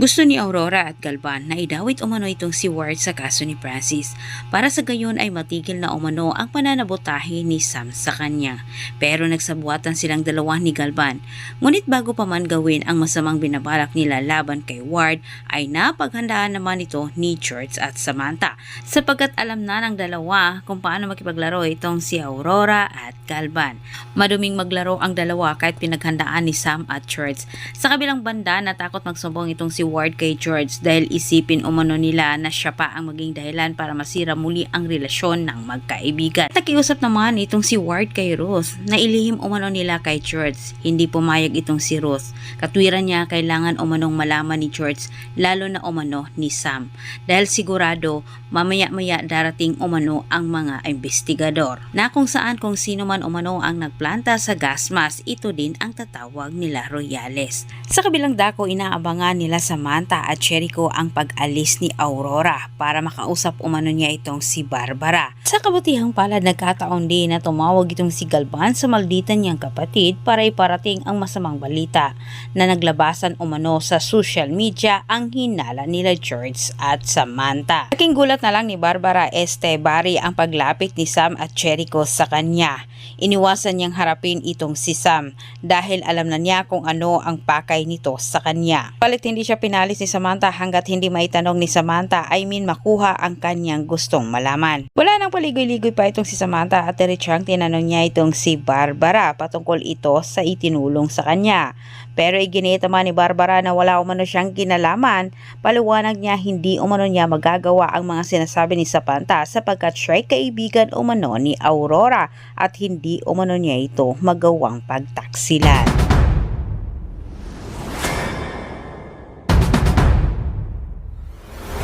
Gusto ni Aurora at Galvan na idawit umano itong si Ward sa kaso ni Francis para sa gayon ay matigil na umano ang pananabotahe ni Sam sa kanya. Pero nagsabuatan silang dalawa ni Galvan. Ngunit bago pa man gawin ang masamang binabalak nila laban kay Ward ay napaghandaan naman ito ni George at Samantha sapagkat alam na ng dalawa kung paano makipaglaro itong si Aurora at Galvan. Maduming maglaro ang dalawa kahit pinaghandaan ni Sam at George. Sa kabilang banda, natakot magsumbong itong si Ward kay George dahil isipin umano nila na siya pa ang maging dahilan para masira muli ang relasyon ng magkaibigan. Nakiusap naman itong si Ward kay Ruth na ilihim umano nila kay George. Hindi pumayag itong si Ruth. Katwiran niya kailangan umanong malaman ni George lalo na umano ni Sam dahil sigurado mamaya-maya darating umano ang mga investigador na kung saan kung sino man umano ang nagplanta sa gas mask ito din ang tatawag nila Royales. Sa kabilang dako inaabangan nila Samantha at Jericho ang pag-alis ni Aurora para makausap umano niya itong si Barbara. Sa kabutihang palad nagkataon din na tumawag itong si Galvan sa malditan niyang kapatid para iparating ang masamang balita na naglabasan umano sa social media ang hinala nila George at Samantha. Laking gulat na lang ni Barbara Estebari ang paglapit ni Sam at Jericho sa kanya. Iniwasan niyang harapin itong si Sam dahil alam na niya kung ano ang pakay nito sa kanya. Palit hindi siya pinalis ni Samantha hanggat hindi maitanong ni Samantha I mean makuha ang kanyang gustong malaman. Wala nang paligoy-ligoy pa itong si Samantha at diretsang tinanong niya itong si Barbara patungkol ito sa itinulong sa kanya. Pero iginita man ni Barbara na wala umano siyang kinalaman, paliwanag niya hindi umano niya magagawa ang mga sinasabi ni Samantha sapagkat siya'y kaibigan umano ni Aurora at hindi umano niya ito magawang pagtaksilan.